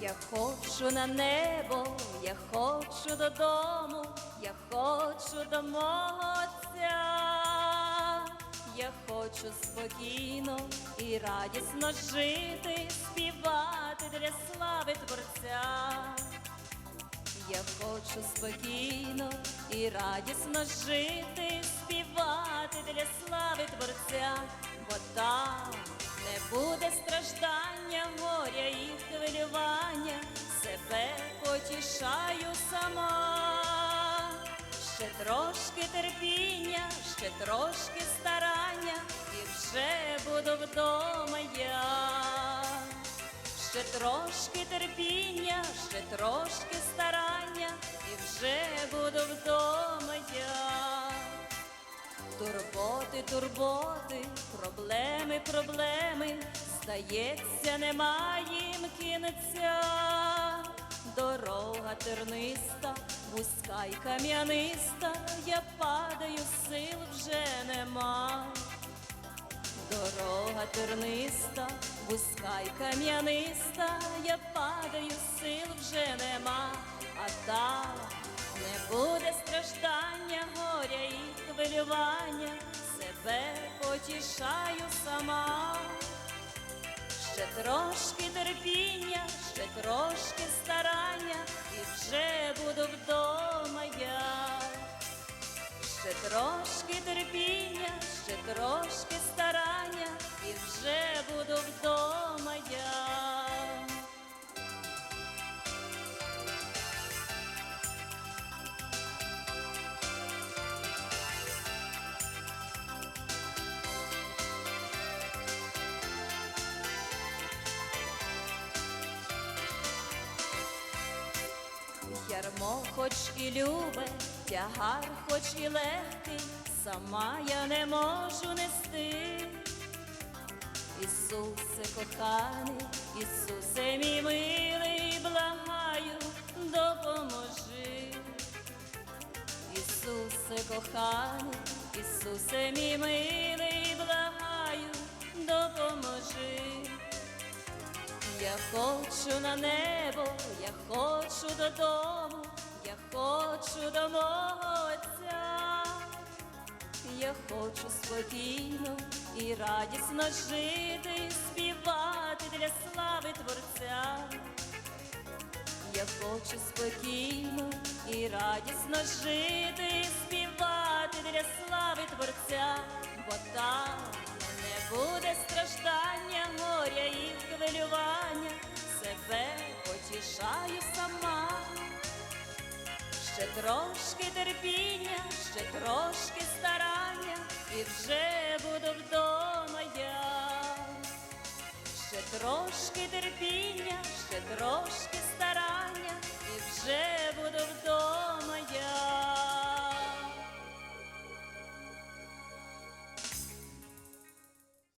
Я хочу на небо, я хочу додому, я хочу до мого отця. Я хочу спокійно і радісно жити, співати для слави Творця. Я хочу спокійно і радісно жити, співати для слави Творця, бо там не буде страждання, горя і хвилювання, потішаю сама. Ще трошки терпіння, ще трошки старання, і вже буду вдома я. Ще трошки терпіння, ще трошки старання, і вже буду вдома я. Турботи, турботи, проблеми, проблеми, здається, немає їм кінця. Дорога терниста, вузька й кам'яниста, я падаю, сил вже нема. Дорога терниста, вузька й кам'яниста, я падаю, сил вже нема, а там не буде страждання, горя і хвилювання, себе потішаю сама. Ще трошки терпіння, ще трошки старання, і вже буду вдома я. Ще трошки терпіння, ще трошки старання, Ярмо хоч і любе, тягар хоч і легкий, сама я не можу нести. Ісусе коханий, Ісусе мій милий, благаю, допоможи. Ісусе коханий, Ісусе мій милий, хочу на небо, я хочу додому, я хочу до мого отця. Я хочу спокійно і радісно жити, співати для слави Творця. Я хочу спокійно і радісно жити, співати для слави Творця, бо там не буде страждання, горя і хвилювання, вирішаю сама, ще трошки терпіння, ще трошки старання, і вже буду вдома я, ще трошки терпіння, ще трошки старання, і вже буду вдома.